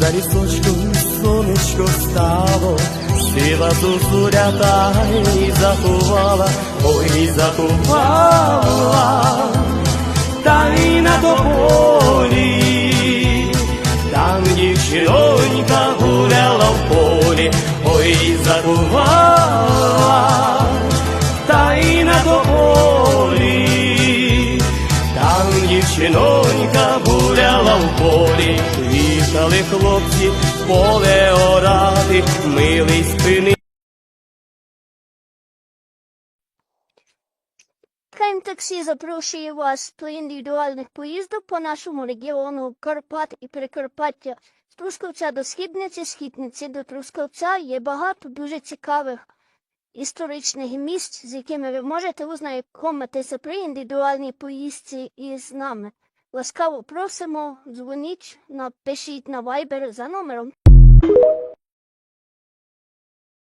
За лісочком сонечко стало, сива зозуля та й затувала, ой затувала, та й на тополі, там дівчинонька гуляла в полі, ой заховала, та й на тополі, там дівчинонька їхали хлопці поле орати, милий спини. Крайм таксі запрошує вас до індивідуальних поїздок по нашому регіону Карпат і Прикарпаття. З Трускавця до Східниці, Східниці до Трускавця є багато дуже цікавих історичних місць, з якими ви можете ознайомитися при індивідуальній поїздці із нами. Ласкаво просимо, дзвоніть, напишіть на Viber за номером